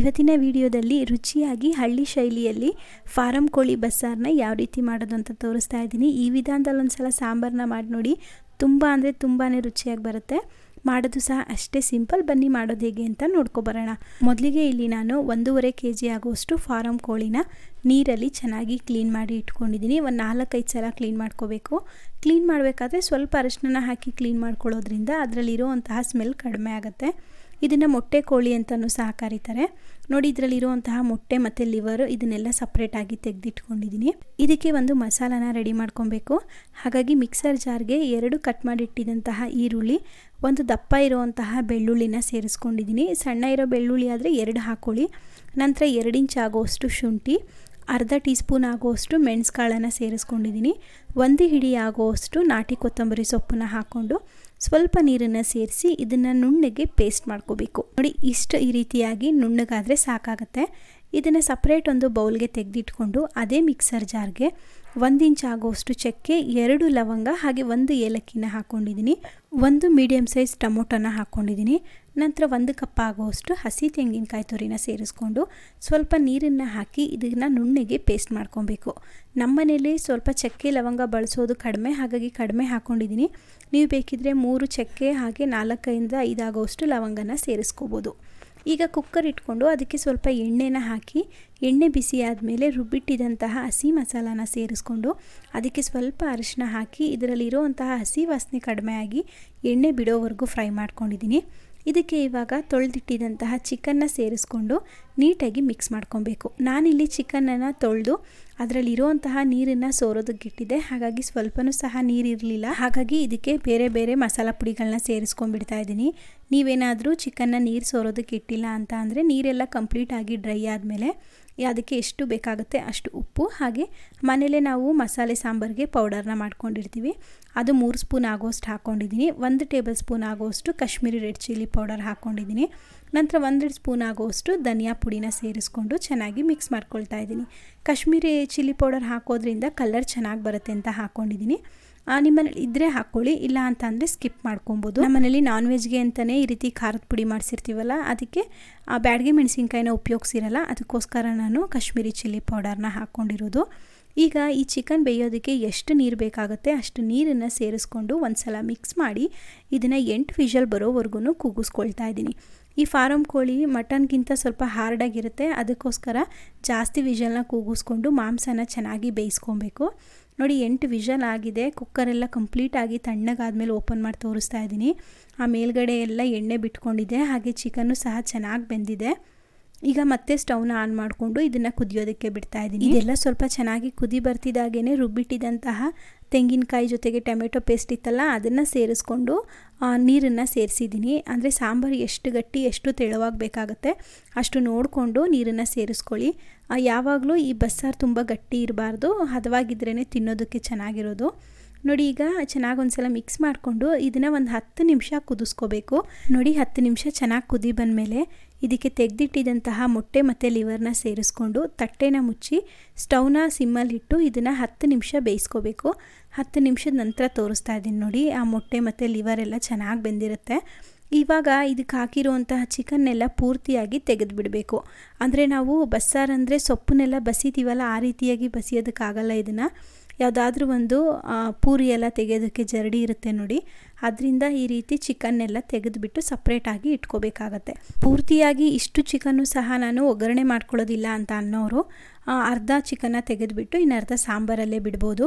ಇವತ್ತಿನ ವಿಡಿಯೋದಲ್ಲಿ ರುಚಿಯಾಗಿ ಹಳ್ಳಿ ಶೈಲಿಯಲ್ಲಿ ಫಾರಂ ಕೋಳಿ ಬಸ್ಸಾರನ್ನ ಯಾವ ರೀತಿ ಮಾಡೋದು ಅಂತ ತೋರಿಸ್ತಾ ಇದ್ದೀನಿ. ಈ ವಿಧಾನದಲ್ಲಿ ಒಂದು ಸಲ ಸಾಂಬಾರನ್ನ ಮಾಡಿ ನೋಡಿ. ತುಂಬ ಅಂದರೆ ತುಂಬಾ ರುಚಿಯಾಗಿ ಬರುತ್ತೆ. ಮಾಡೋದು ಸಹ ಅಷ್ಟೇ ಸಿಂಪಲ್. ಬನ್ನಿ ಮಾಡೋದು ಹೇಗೆ ಅಂತ ನೋಡ್ಕೊಬರೋಣ. ಮೊದಲಿಗೆ ಇಲ್ಲಿ ನಾನು ಒಂದೂವರೆ ಕೆ ಜಿ ಆಗುವಷ್ಟು ಫಾರಂ ಕೋಳಿನ ನೀರಲ್ಲಿ ಚೆನ್ನಾಗಿ ಕ್ಲೀನ್ ಮಾಡಿ ಇಟ್ಕೊಂಡಿದ್ದೀನಿ. ಒಂದು ನಾಲ್ಕೈದು ಸಲ ಕ್ಲೀನ್ ಮಾಡ್ಕೋಬೇಕು. ಕ್ಲೀನ್ ಮಾಡಬೇಕಾದ್ರೆ ಸ್ವಲ್ಪ ಅರಶಿನ ಹಾಕಿ ಕ್ಲೀನ್ ಮಾಡ್ಕೊಳ್ಳೋದ್ರಿಂದ ಅದರಲ್ಲಿರುವಂತಹ ಸ್ಮೆಲ್ ಕಡಿಮೆ ಆಗುತ್ತೆ. ಇದನ್ನು ಮೊಟ್ಟೆ ಕೋಳಿ ಅಂತಲೂ ಸಹ ಕರೀತಾರೆ. ನೋಡಿ, ಇದರಲ್ಲಿರುವಂತಹ ಮೊಟ್ಟೆ ಮತ್ತು ಲಿವರ್ ಇದನ್ನೆಲ್ಲ ಸಪ್ರೇಟಾಗಿ ತೆಗೆದಿಟ್ಕೊಂಡಿದ್ದೀನಿ ಇದಕ್ಕೆ ಒಂದು ಮಸಾಲಾನ ರೆಡಿ ಮಾಡ್ಕೊಬೇಕು. ಹಾಗಾಗಿ ಮಿಕ್ಸರ್ ಜಾರ್ಗೆ ಎರಡು ಕಟ್ ಮಾಡಿಟ್ಟಿದಂತಹ ಈರುಳ್ಳಿ, ಒಂದು ದಪ್ಪ ಇರುವಂತಹ ಬೆಳ್ಳುಳ್ಳಿನ ಸೇರಿಸ್ಕೊಂಡಿದ್ದೀನಿ ಸಣ್ಣ ಇರೋ ಬೆಳ್ಳುಳ್ಳಿ ಆದರೆ ಎರಡು ಹಾಕೊಳ್ಳಿ. ನಂತರ ಎರಡು ಇಂಚ್ ಆಗೋಷ್ಟು ಶುಂಠಿ ಅರ್ಧ ಟೀ ಸ್ಪೂನ್ ಆಗುವಷ್ಟು ಮೆಣಸುಕಾಳನ್ನು ಸೇರಿಸ್ಕೊಂಡಿದ್ದೀನಿ. ಒಂದು ಹಿಡಿ ಆಗುವಷ್ಟು ನಾಟಿ ಕೊತ್ತಂಬರಿ ಸೊಪ್ಪನ್ನು ಹಾಕ್ಕೊಂಡು ಸ್ವಲ್ಪ ನೀರನ್ನು ಸೇರಿಸಿ ಇದನ್ನು ನುಣ್ಣಗೆ ಪೇಸ್ಟ್ ಮಾಡ್ಕೋಬೇಕು. ನೋಡಿ, ಇಷ್ಟು ಈ ರೀತಿಯಾಗಿ ನುಣ್ಣಗಾದರೆ ಸಾಕಾಗುತ್ತೆ. ಇದನ್ನು ಸಪ್ರೇಟ್ ಒಂದು ಬೌಲ್ಗೆ ತೆಗೆದಿಟ್ಕೊಂಡು ಅದೇ ಮಿಕ್ಸರ್ ಜಾರ್ಗೆ ಒಂದು ಇಂಚ್ ಆಗುವಷ್ಟು ಚಕ್ಕೆ, ಎರಡು ಲವಂಗ ಹಾಗೆ ಒಂದು ಏಲಕ್ಕಿನ ಹಾಕ್ಕೊಂಡಿದ್ದೀನಿ ಒಂದು ಮೀಡಿಯಮ್ ಸೈಜ್ ಟೊಮೊಟೊನ ಹಾಕ್ಕೊಂಡಿದ್ದೀನಿ ನಂತರ ಒಂದು ಕಪ್ ಆಗುವಷ್ಟು ಹಸಿ ತೆಂಗಿನಕಾಯಿ ತುರಿನ ಸೇರಿಸ್ಕೊಂಡು ಸ್ವಲ್ಪ ನೀರನ್ನು ಹಾಕಿ ಇದನ್ನು ನುಣ್ಣಗೆ ಪೇಸ್ಟ್ ಮಾಡ್ಕೊಬೇಕು. ನಮ್ಮ ಮನೇಲಿ ಸ್ವಲ್ಪ ಚಕ್ಕೆ ಲವಂಗ ಬಳಸೋದು ಕಡಿಮೆ, ಹಾಗಾಗಿ ಕಡಿಮೆ ಹಾಕ್ಕೊಂಡಿದ್ದೀನಿ ನೀವು ಬೇಕಿದ್ರೆ ಮೂರು ಚಕ್ಕೆ ಹಾಗೆ ನಾಲ್ಕೈಯಿಂದ ಐದಾಗುವಷ್ಟು ಲವಂಗನ ಸೇರಿಸ್ಕೋಬೋದು. ಈಗ ಕುಕ್ಕರ್ ಇಟ್ಕೊಂಡು ಅದಕ್ಕೆ ಸ್ವಲ್ಪ ಎಣ್ಣೆನ ಹಾಕಿ, ಎಣ್ಣೆ ಬಿಸಿ ಆದಮೇಲೆ ರುಬ್ಬಿಟ್ಟಿದಂತಹ ಹಸಿ ಮಸಾಲಾನ ಸೇರಿಸ್ಕೊಂಡು ಅದಕ್ಕೆ ಸ್ವಲ್ಪ ಅರಿಶಿನ ಹಾಕಿ, ಇದರಲ್ಲಿರೋವಂತಹ ಹಸಿ ವಾಸನೆ ಕಡಿಮೆ ಆಗಿ ಎಣ್ಣೆ ಬಿಡೋವರೆಗೂ ಫ್ರೈ ಮಾಡ್ಕೊಂಡಿದ್ದೀನಿ. ಇದಕ್ಕೆ ಇವಾಗ ತೊಳೆದಿಟ್ಟಿದಂತಹ ಚಿಕನ್ನ ಸೇರಿಸ್ಕೊಂಡು ನೀಟಾಗಿ ಮಿಕ್ಸ್ ಮಾಡ್ಕೊಬೇಕು. ನಾನಿಲ್ಲಿ ಚಿಕನನ್ನು ತೊಳೆದು ಅದರಲ್ಲಿರುವಂತಹ ನೀರನ್ನು ಸೋರೋದಕ್ಕಿಟ್ಟಿದೆ ಹಾಗಾಗಿ ಸ್ವಲ್ಪನೂ ಸಹ ನೀರಿರಲಿಲ್ಲ. ಹಾಗಾಗಿ ಇದಕ್ಕೆ ಬೇರೆ ಬೇರೆ ಮಸಾಲ ಪುಡಿಗಳನ್ನ ಸೇರಿಸ್ಕೊಂಡ್ಬಿಡ್ತಾ ಇದ್ದೀನಿ. ನೀವೇನಾದರೂ ಚಿಕನ್ನ ನೀರು ಸೋರೋದಕ್ಕೆ ಇಟ್ಟಿಲ್ಲ ಅಂತ ಅಂದರೆ ನೀರೆಲ್ಲ ಕಂಪ್ಲೀಟಾಗಿ ಡ್ರೈ ಆದಮೇಲೆ ಅದಕ್ಕೆ ಎಷ್ಟು ಬೇಕಾಗುತ್ತೆ ಅಷ್ಟು ಉಪ್ಪು. ಹಾಗೆ ಮನೇಲೇ ನಾವು ಮಸಾಲೆ ಸಾಂಬಾರಿಗೆ ಪೌಡರ್ನ ಮಾಡ್ಕೊಂಡಿರ್ತೀವಿ. ಅದು ಮೂರು ಸ್ಪೂನ್ ಆಗೋಷ್ಟು ಹಾಕ್ಕೊಂಡಿದ್ದೀನಿ ಒಂದು ಟೇಬಲ್ ಸ್ಪೂನ್ ಆಗೋಷ್ಟು ಕಾಶ್ಮೀರಿ ರೆಡ್ ಚಿಲ್ಲಿ ಪೌಡರ್ ಹಾಕ್ಕೊಂಡಿದ್ದೀನಿ ನಂತರ ಒಂದೆರಡು ಸ್ಪೂನ್ ಆಗೋಷ್ಟು ಧನಿಯಾ ಪುಡಿನ ಸೇರಿಸ್ಕೊಂಡು ಚೆನ್ನಾಗಿ ಮಿಕ್ಸ್ ಮಾಡ್ಕೊಳ್ತಾ ಇದ್ದೀನಿ. ಕಾಶ್ಮೀರಿ ಚಿಲ್ಲಿ ಪೌಡರ್ ಹಾಕೋದ್ರಿಂದ ಕಲರ್ ಚೆನ್ನಾಗಿ ಬರುತ್ತೆ ಅಂತ ಹಾಕ್ಕೊಂಡಿದ್ದೀನಿ ನಿಮ್ಮನೇಲಿ ಇದ್ದರೆ ಹಾಕ್ಕೊಳ್ಳಿ ಇಲ್ಲ ಅಂತ ಅಂದರೆ ಸ್ಕಿಪ್ ಮಾಡ್ಕೊಬೋದು. ನಮ್ಮನೇಲಿ ನಾನ್ ವೆಜ್ಗೆ ಅಂತಲೇ ಈ ರೀತಿ ಖಾರದ ಪುಡಿ ಮಾಡಿಸಿರ್ತೀವಲ್ಲ, ಅದಕ್ಕೆ ಆ ಬ್ಯಾಡಗೆ ಮೆಣಸಿನ್ಕಾಯಿನ ಉಪಯೋಗಿಸಿರಲ್ಲ, ಅದಕ್ಕೋಸ್ಕರ ನಾನು ಕಾಶ್ಮೀರಿ ಚಿಲ್ಲಿ ಪೌಡರ್ನ ಹಾಕ್ಕೊಂಡಿರೋದು ಈಗ ಈ ಚಿಕನ್ ಬೇಯೋದಕ್ಕೆ ಎಷ್ಟು ನೀರು ಬೇಕಾಗುತ್ತೆ ಅಷ್ಟು ನೀರನ್ನು ಸೇರಿಸ್ಕೊಂಡು ಒಂದು ಸಲ ಮಿಕ್ಸ್ ಮಾಡಿ ಇದನ್ನು ಎಂಟು ವಿಷಲ್ ಬರೋವರೆಗೂ ಕೂಗಿಸ್ಕೊಳ್ತಾ ಇದ್ದೀನಿ. ಈ ಫಾರಮ್ ಕೋಳಿ ಮಟನ್ಗಿಂತ ಸ್ವಲ್ಪ ಹಾರ್ಡಾಗಿರುತ್ತೆ, ಅದಕ್ಕೋಸ್ಕರ ಜಾಸ್ತಿ ವಿಷಲ್ನ ಕೂಗಿಸ್ಕೊಂಡು ಮಾಂಸನ ಚೆನ್ನಾಗಿ ಬೇಯಿಸ್ಕೊಬೇಕು. ನೋಡಿ, ಎಂಟು ವಿಷಲ್ ಆಗಿದೆ, ಕುಕ್ಕರೆಲ್ಲ ಕಂಪ್ಲೀಟಾಗಿ ತಣ್ಣಗಾದ್ಮೇಲೆ ಓಪನ್ ಮಾಡಿ ತೋರಿಸ್ತಾ ಇದ್ದೀನಿ. ಆ ಮೇಲ್ಗಡೆ ಎಲ್ಲ ಎಣ್ಣೆ ಬಿಟ್ಕೊಂಡಿದೆ, ಹಾಗೆ ಚಿಕನ್ನು ಸಹ ಚೆನ್ನಾಗಿ ಬೆಂದಿದೆ. ಈಗ ಮತ್ತೆ ಸ್ಟವ್ನ ಆನ್ ಮಾಡಿಕೊಂಡು ಇದನ್ನು ಕುದಿಯೋದಕ್ಕೆ ಬಿಡ್ತಾ ಇದ್ದೀನಿ. ಇದೆಲ್ಲ ಸ್ವಲ್ಪ ಚೆನ್ನಾಗಿ ಕುದಿ ಬರ್ತಿದ್ದಾಗೇ ರುಬ್ಬಿಟ್ಟಿದಂತಹ ತೆಂಗಿನಕಾಯಿ ಜೊತೆಗೆ ಟೊಮೆಟೊ ಪೇಸ್ಟ್ ಇತ್ತಲ್ಲ ಅದನ್ನು ಸೇರಿಸ್ಕೊಂಡು ನೀರನ್ನು ಸೇರಿಸಿದ್ದೀನಿ. ಅಂದರೆ ಸಾಂಬಾರು ಎಷ್ಟು ಗಟ್ಟಿ ಎಷ್ಟು ತೆಳುವಾಗಬೇಕಾಗತ್ತೆ ಅಷ್ಟು ನೋಡಿಕೊಂಡು ನೀರನ್ನು ಸೇರಿಸ್ಕೊಳ್ಳಿ. ಯಾವಾಗಲೂ ಈ ಬಸ್ಸಾರು ತುಂಬ ಗಟ್ಟಿ ಇರಬಾರ್ದು. ಹದವಾಗಿದ್ರೇ ತಿನ್ನೋದಕ್ಕೆ ಚೆನ್ನಾಗಿರೋದು. ನೋಡಿ ಈಗ ಚೆನ್ನಾಗಿ ಒಂದ್ಸಲ ಮಿಕ್ಸ್ ಮಾಡಿಕೊಂಡು ಇದನ್ನು ಒಂದು ಹತ್ತು ನಿಮಿಷ ಕುದಿಸ್ಕೋಬೇಕು. ನೋಡಿ ಹತ್ತು ನಿಮಿಷ ಚೆನ್ನಾಗಿ ಕುದಿ ಬಂದಮೇಲೆ ಇದಕ್ಕೆ ತೆಗೆದಿಟ್ಟಿದಂತಹ ಮೊಟ್ಟೆ ಮತ್ತು ಲಿವರ್ನ ಸೇರಿಸ್ಕೊಂಡು ತಟ್ಟೆನ ಮುಚ್ಚಿ ಸ್ಟೌವ್ನ ಸಿಮ್ಮಲ್ಲಿ ಇಟ್ಟು ಇದನ್ನು ಹತ್ತು ನಿಮಿಷ ಬೇಯಿಸ್ಕೋಬೇಕು. ಹತ್ತು ನಿಮಿಷದ ನಂತರ ತೋರಿಸ್ತಾ ಇದ್ದೀನಿ ನೋಡಿ, ಆ ಮೊಟ್ಟೆ ಮತ್ತು ಲಿವರ್ ಎಲ್ಲ ಚೆನ್ನಾಗಿ ಬೆಂದಿರುತ್ತೆ. ಇವಾಗ ಇದಕ್ಕೆ ಹಾಕಿರುವಂತಹ ಚಿಕನ್ನೆಲ್ಲ ಪೂರ್ತಿಯಾಗಿ ತೆಗೆದುಬಿಡಬೇಕು. ಅಂದರೆ ನಾವು ಬಸ್ಸಾರು ಅಂದರೆ ಸೊಪ್ಪನ್ನೆಲ್ಲ ಬಸಿತೀವಲ್ಲ, ಆ ರೀತಿಯಾಗಿ ಬಸಿಯೋದಕ್ಕಾಗಲ್ಲ ಇದನ್ನು. ಯಾವುದಾದ್ರೂ ಒಂದು ಪೂರಿ ಎಲ್ಲ ತೆಗೆಯೋದಕ್ಕೆ ಜರಡಿ ಇರುತ್ತೆ ನೋಡಿ. ಅದರಿಂದ ಈ ರೀತಿ ಚಿಕನ್ನೆಲ್ಲ ತೆಗೆದುಬಿಟ್ಟು ಸಪ್ರೇಟಾಗಿ ಇಟ್ಕೋಬೇಕಾಗತ್ತೆ. ಪೂರ್ತಿಯಾಗಿ ಇಷ್ಟು ಚಿಕನ್ನು ಸಹ ನಾನು ಒಗ್ಗರಣೆ ಮಾಡ್ಕೊಳ್ಳೋದಿಲ್ಲ ಅಂತ ಅನ್ನೋರು ಅರ್ಧ ಚಿಕನ್ನ ತೆಗೆದುಬಿಟ್ಟು ಇನ್ನು ಅರ್ಧ ಸಾಂಬಾರಲ್ಲೇ ಬಿಡ್ಬೋದು.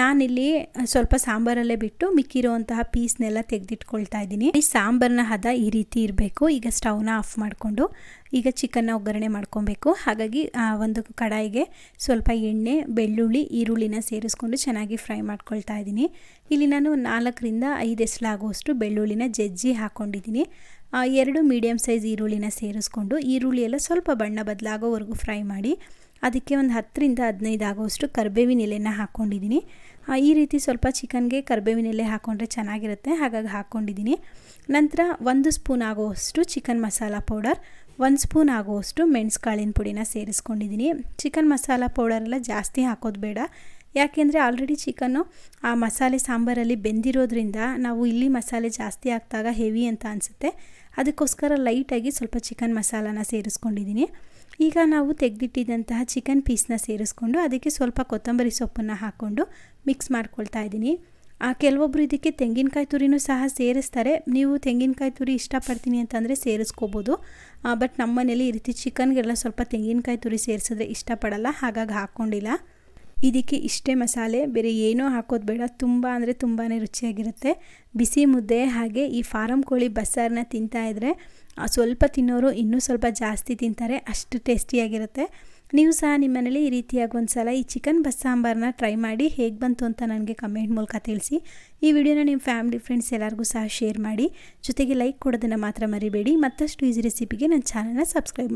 ನಾನಿಲ್ಲಿ ಸ್ವಲ್ಪ ಸಾಂಬಾರಲ್ಲೇ ಬಿಟ್ಟು ಮಿಕ್ಕಿರುವಂತಹ ಪೀಸ್ನೆಲ್ಲ ತೆಗೆದಿಟ್ಕೊಳ್ತಾ ಇದ್ದೀನಿ. ಈ ಸಾಂಬಾರನ್ನ ಹದ ಈ ರೀತಿ ಇರಬೇಕು. ಈಗ ಸ್ಟವ್ನ ಆಫ್ ಮಾಡಿಕೊಂಡು ಈಗ ಚಿಕನ್ನ ಒಗ್ಗರಣೆ ಮಾಡ್ಕೊಬೇಕು. ಹಾಗಾಗಿ ಒಂದು ಕಡಾಯಿಗೆ ಸ್ವಲ್ಪ ಎಣ್ಣೆ, ಬೆಳ್ಳುಳ್ಳಿ, ಈರುಳ್ಳಿನ ಸೇರಿಸ್ಕೊಂಡು ಚೆನ್ನಾಗಿ ಫ್ರೈ ಮಾಡ್ಕೊಳ್ತಾ ಇದ್ದೀನಿ. ಇಲ್ಲಿ ನಾನು ನಾಲ್ಕರಿಂದ ಐದು ಎಸಲಾಗುವಷ್ಟು ಬೆಳ್ಳುಳ್ಳಿನ ಜಜ್ಜಿ ಹಾಕ್ಕೊಂಡಿದ್ದೀನಿ ಎರಡು ಮೀಡಿಯಮ್ ಸೈಜ್ ಈರುಳ್ಳಿನ ಸೇರಿಸ್ಕೊಂಡು ಈರುಳ್ಳಿ ಎಲ್ಲ ಸ್ವಲ್ಪ ಬಣ್ಣ ಬದಲಾಗೋವರೆಗೂ ಫ್ರೈ ಮಾಡಿ ಅದಕ್ಕೆ ಒಂದು ಹತ್ತರಿಂದ ಹದಿನೈದು ಆಗೋವಷ್ಟು ಕರ್ಬೇವಿನ ಎಲೆನ ಹಾಕ್ಕೊಂಡಿದ್ದೀನಿ ಈ ರೀತಿ ಸ್ವಲ್ಪ ಚಿಕನ್ಗೆ ಕರ್ಬೇವಿನ ಎಲೆ ಹಾಕ್ಕೊಂಡ್ರೆ ಚೆನ್ನಾಗಿರುತ್ತೆ, ಹಾಗಾಗಿ ಹಾಕ್ಕೊಂಡಿದ್ದೀನಿ ನಂತರ ಒಂದು ಸ್ಪೂನ್ ಆಗೋವಷ್ಟು ಚಿಕನ್ ಮಸಾಲ ಪೌಡರ್, ಒಂದು ಸ್ಪೂನ್ ಆಗೋವಷ್ಟು ಮೆಣಸು ಕಾಳಿನ ಪುಡಿನ ಸೇರಿಸ್ಕೊಂಡಿದ್ದೀನಿ. ಚಿಕನ್ ಮಸಾಲ ಪೌಡರೆಲ್ಲ ಜಾಸ್ತಿ ಹಾಕೋದು ಬೇಡ ಯಾಕೆಂದರೆ ಆಲ್ರೆಡಿ ಚಿಕನ್ನು ಆ ಮಸಾಲೆ ಸಾಂಬಾರಲ್ಲಿ ಬೆಂದಿರೋದ್ರಿಂದ ನಾವು ಇಲ್ಲಿ ಮಸಾಲೆ ಜಾಸ್ತಿ ಹಾಕಿದಾಗ ಹೆವಿ ಅಂತ ಅನಿಸುತ್ತೆ. ಅದಕ್ಕೋಸ್ಕರ ಲೈಟಾಗಿ ಸ್ವಲ್ಪ ಚಿಕನ್ ಮಸಾಲಾನ ಸೇರಿಸ್ಕೊಂಡಿದ್ದೀನಿ. ಈಗ ನಾವು ತೆಗೆದಿಟ್ಟಿದ್ದಂತಹ ಚಿಕನ್ ಪೀಸ್ನ ಸೇರಿಸ್ಕೊಂಡು ಅದಕ್ಕೆ ಸ್ವಲ್ಪ ಕೊತ್ತಂಬರಿ ಸೊಪ್ಪನ್ನು ಹಾಕ್ಕೊಂಡು ಮಿಕ್ಸ್ ಮಾಡ್ಕೊಳ್ತಾ ಇದ್ದೀನಿ. ಕೆಲವೊಬ್ಬರು ಇದಕ್ಕೆ ತೆಂಗಿನಕಾಯಿ ತುರಿನೂ ಸಹ ಸೇರಿಸ್ತಾರೆ. ನೀವು ತೆಂಗಿನಕಾಯಿ ತುರಿ ಇಷ್ಟಪಡ್ತೀನಿ ಅಂತಂದರೆ ಸೇರಿಸ್ಕೋಬೋದು. ಬಟ್ ನಮ್ಮ ಮನೇಲಿ ಈ ರೀತಿ ಚಿಕನ್ಗೆಲ್ಲ ಸ್ವಲ್ಪ ತೆಂಗಿನಕಾಯಿ ತುರಿ ಸೇರಿಸಿದ್ರೆ ಇಷ್ಟಪಡಲ್ಲ, ಹಾಗಾಗಿ ಹಾಕ್ಕೊಂಡಿಲ್ಲ ಇದಕ್ಕೆ ಇಷ್ಟೇ ಮಸಾಲೆ, ಬೇರೆ ಏನೂ ಹಾಕೋದು ಬೇಡ. ತುಂಬ ಅಂದರೆ ತುಂಬಾ ರುಚಿಯಾಗಿರುತ್ತೆ. ಬಿಸಿ ಮುದ್ದೆ ಹಾಗೆ ಈ ಫಾರಂ ಕೋಳಿ ಬಸ್ಸಾರನ್ನ ತಿಂತಾಯಿದ್ರೆ ಸ್ವಲ್ಪ ತಿನ್ನೋರು ಇನ್ನೂ ಸ್ವಲ್ಪ ಜಾಸ್ತಿ ತಿಂತಾರೆ, ಅಷ್ಟು ಟೇಸ್ಟಿಯಾಗಿರುತ್ತೆ. ನೀವು ಸಹ ನಿಮ್ಮ ಮನೇಲಿ ಈ ರೀತಿಯಾಗಿ ಒಂದು ಸಲ ಈ ಚಿಕನ್ ಬಸ್ಸಾಂಬಾರನ್ನ ಟ್ರೈ ಮಾಡಿ ಹೇಗೆ ಬಂತು ಅಂತ ನನಗೆ ಕಮೆಂಟ್ ಮೂಲಕ ತಿಳಿಸಿ. ಈ ವಿಡಿಯೋನ ನಿಮ್ಮ ಫ್ಯಾಮಿಲಿ, ಫ್ರೆಂಡ್ಸ್ ಎಲ್ಲರಿಗೂ ಸಹ ಶೇರ್ ಮಾಡಿ. ಜೊತೆಗೆ ಲೈಕ್ ಕೊಡೋದನ್ನು ಮಾತ್ರ ಮರಿಬೇಡಿ. ಮತ್ತಷ್ಟು ಈಸಿ ರೆಸಿಪಿಗೆ ನನ್ನ ಚಾನಲ್ನ ಸಬ್ಸ್ಕ್ರೈಬ್